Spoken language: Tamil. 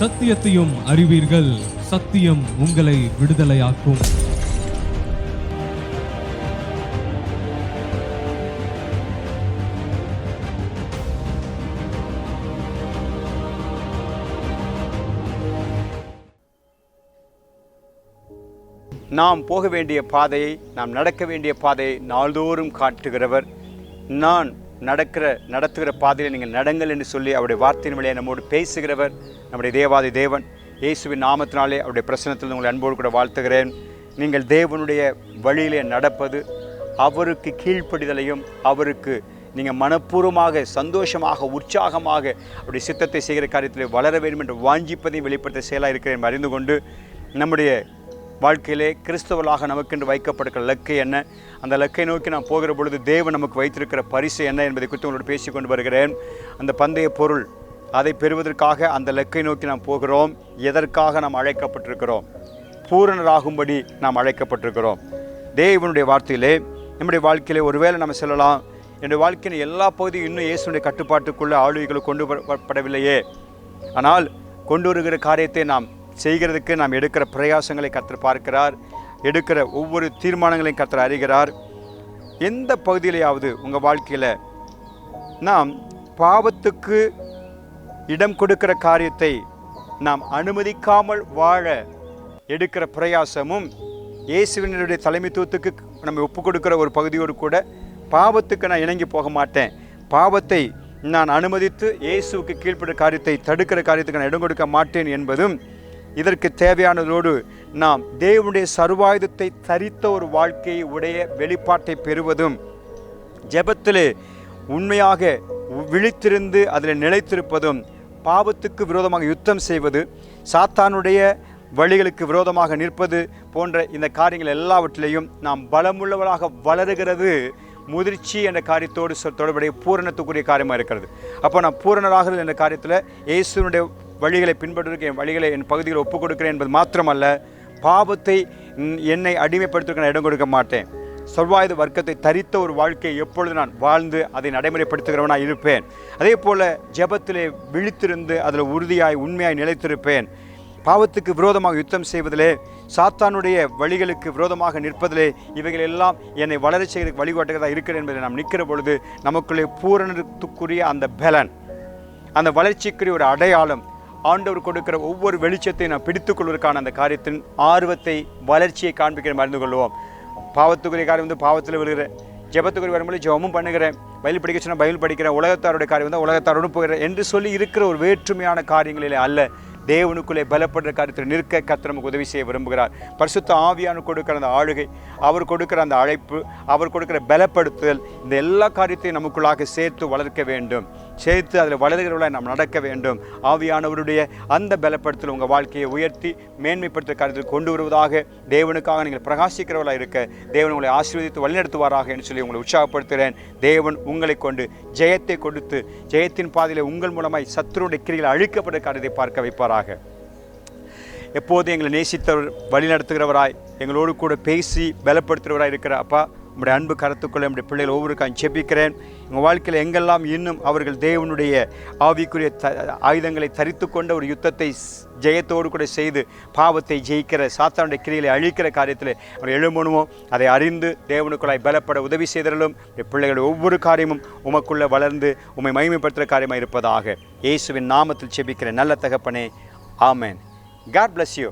சத்தியத்தையும் அறிவீர்கள். சத்தியம் உங்களை விடுதலையாக்கும். நாம் போக வேண்டிய பாதையை நாம் நடக்க வேண்டிய பாதையை நாள்தோறும் காட்டுகிறவர் நான் நடக்கிற நடத்துகிற பாதையில் நீங்கள் நடங்கள் என்று சொல்லி அவருடைய வார்த்தையின் வழியை நம்மோடு பேசுகிறவர் நம்முடைய தேவாதி தேவன். இயேசுவின் நாமத்தினாலே அவருடைய பிரசனத்தில் உங்களை அன்போடு கூட வாழ்த்துகிறேன். நீங்கள் தேவனுடைய வழியிலே நடப்பது அவருக்கு கீழ்ப்படிதலையும் அவருக்கு நீங்கள் மனப்பூர்வமாக சந்தோஷமாக உற்சாகமாக அவருடைய சித்தத்தை செய்கிற காரியத்தில் வளர வேண்டும் என்று வாஞ்சிப்பதையும் வெளிப்படுத்த செயலாக இருக்கிறேன் அறிந்து கொண்டு நம்முடைய வாழ்க்கையிலே கிறிஸ்தவர்களாக நமக்கென்று வைக்கப்படுகிற லக்கை என்ன? அந்த லக்கை நோக்கி நாம் போகிற பொழுது தேவன் நமக்கு வைத்திருக்கிற பரிசு என்ன என்பதை குறித்து உங்களோடு பேசி கொண்டு வருகிறேன். அந்த பந்தய பொருள் அதை பெறுவதற்காக அந்த லக்கை நோக்கி நாம் போகிறோம். எதற்காக நாம் அழைக்கப்பட்டிருக்கிறோம்? பூரணராகும்படி நாம் அழைக்கப்பட்டிருக்கிறோம். தேவனுடைய வார்த்தையிலே நம்முடைய வாழ்க்கையிலே ஒருவேளை நம்ம சொல்லலாம். என்னுடைய வாழ்க்கையின் எல்லா பகுதியும் இன்னும் இயேசுடைய கட்டுப்பாட்டுக்குள்ளே ஆளுகைகளை கொண்டு வரப்படவில்லையே ஆனால் கொண்டு வருகிற காரியத்தை நாம் செய்கிறதுக்கு நாம் எடுக்கிற பிரயாசங்களை கற்று பார்க்கிறார். எடுக்கிற ஒவ்வொரு தீர்மானங்களையும் கர்த்தர் அறிகிறார். எந்த பகுதியிலையாவது உங்கள் வாழ்க்கையில் நாம் பாவத்துக்கு இடம் கொடுக்கிற காரியத்தை நாம் அனுமதிக்காமல் வாழ எடுக்கிற பிரயாசமும் இயேசுவினருடைய தலைமைத்துவத்துக்கு நம்ம ஒப்பு கொடுக்கிற ஒரு பகுதியோடு கூட பாவத்துக்கு நான் இணங்கி போக மாட்டேன். பாவத்தை நான் அனுமதித்து இயேசுவுக்கு கீழ்ப்படும் காரியத்தை தடுக்கிற காரியத்துக்கு நான் இடம் கொடுக்க மாட்டேன் என்பதும் இதற்கு தேவையானதோடு நாம் தேவனுடைய சர்வாயுதத்தை தரித்த ஒரு வாழ்க்கையை உடைய வெளிப்பாட்டை பெறுவதும் ஜெபத்திலே உண்மையாக விழித்திருந்து அதில் நிலைத்திருப்பதும் பாவத்துக்கு விரோதமாக யுத்தம் செய்வது சாத்தானுடைய வழிகளுக்கு விரோதமாக நிற்பது போன்ற இந்த காரியங்கள் எல்லாவற்றிலையும் நாம் பலமுள்ளவராக வளருகிறது. முதிர்ச்சி என்ற காரியத்தோடு தொடர்புடைய பூரணத்துக்குரிய காரியமாக இருக்கிறது. அப்போ நான் பூரணராகிறது என்ற காரியத்தில் இயேசுனுடைய வழிகளை பின்பற்றுவதற்கு என் வழிகளை என் பகுதியில் ஒப்புக் கொடுக்கிறேன் என்பது மாத்திரமல்ல பாவத்தை என்னை அடிமைப்படுத்துவதற்கு நான் இடம் கொடுக்க மாட்டேன். சொல்வாயுத வர்க்கத்தை தரித்த ஒரு வாழ்க்கையை எப்பொழுது நான் வாழ்ந்து அதை நடைமுறைப்படுத்துகிறவனாக இருப்பேன். அதே போல் ஜபத்திலே விழித்திருந்து அதில் உறுதியாய் உண்மையாய் நிலைத்திருப்பேன். பாவத்துக்கு விரோதமாக யுத்தம் செய்வதிலே சாத்தானுடைய வழிகளுக்கு விரோதமாக நிற்பதிலே இவைகள் எல்லாம் என்னை வளரச் செய்வதற்கு வழிகாட்டுகிறதா இருக்கிறேன் என்பதை நாம் நிற்கிற பொழுது நமக்குள்ளே பூரணத்துக்குரிய அந்த பலன் அந்த வளர்ச்சிக்குரிய ஒரு அடையாளம் ஆண்டவர் கொடுக்கிற ஒவ்வொரு வெளிச்சத்தையும் நாம் பிடித்துக்கொள்வதற்கான அந்த காரியத்தின் ஆர்வத்தை வளர்ச்சியை காண்பிக்கிற மறந்து கொள்வோம் பாவத்துக்குரிய காரியம் வந்து பாவத்தில் விழுகிற ஜெபத்துக்குரிய வரும்போது ஜெபமும் பண்ணுகிறேன் பயில் படிக்க சொன்னால் பயில் படிக்கிறேன் உலகத்தாருடைய காரியம் வந்து உலகத்தாரோடு போகிறேன் என்று சொல்லி இருக்கிற ஒரு வேற்றுமையான காரியங்களிலே அல்ல தேவனுக்குள்ளே பலப்படுற காரியத்தில் நிற்க கத்த நமக்கு உதவி செய்ய விரும்புகிறார். பரிசுத்த ஆவியான கொடுக்கிற அந்த ஆளுகை அவர் கொடுக்கிற அந்த அழைப்பு அவர் கொடுக்கிற பலப்படுத்துதல் இந்த எல்லா காரியத்தையும் நமக்குள்ளாக சேர்த்து வளர்க்க வேண்டும். சேர்த்து அதில் வளர்கிறவர்களாக நாம் நடக்க வேண்டும். ஆவியானவருடைய அந்த பலப்படுத்தல் உங்கள் வாழ்க்கையை உயர்த்தி மேன்மைப்படுத்துகிற காரியத்தில் கொண்டு வருவதாக தேவனுக்காக நீங்கள் பிரகாசிக்கிறவர்களாக இருக்க தேவன் உங்களை ஆசீர்வதித்து வழிநடத்துவாராக என்று சொல்லி உங்களை உற்சாகப்படுத்துகிறேன். தேவன் உங்களை கொண்டு ஜெயத்தை கொடுத்து ஜெயத்தின் பாதையில் உங்கள் மூலமாய் சத்துருடைய கிரிகள் அழிக்கப்பட காரியத்தை பார்க்க வைப்பாராக. எப்போது எங்களை நேசித்தவர் வழி நடத்துகிறவராய் எங்களோடு கூட பேசி பலப்படுத்துகிறவராய் இருக்கிற அப்பா உங்களுடைய அன்பு கருத்துக்குள்ளே நம்முடைய பிள்ளைகள் ஒவ்வொருக்கான் செபிக்கிறேன். உங்கள் வாழ்க்கையில் எங்கெல்லாம் இன்னும் அவர்கள் தேவனுடைய ஆவிக்குரிய த ஆயுதங்களை தரித்து கொண்ட ஒரு யுத்தத்தை ஜெயத்தோடு கூட செய்து பாவத்தை ஜெயிக்கிற சாத்தானுடைய கிரிகளை அழிக்கிற காரியத்தில் அவர் எழும்பணுமோ அதை அறிந்து தேவனுக்குள்ளாய் பலப்பட உதவி செய்தலும் பிள்ளைகளுடைய ஒவ்வொரு காரியமும் உமக்குள்ளே வளர்ந்து உம்மை மகிமைப்படுத்துகிற காரியமாக இருப்பதாக இயேசுவின் நாமத்தில் செபிக்கிற நல்ல தகப்பனே. ஆமேன். God bless you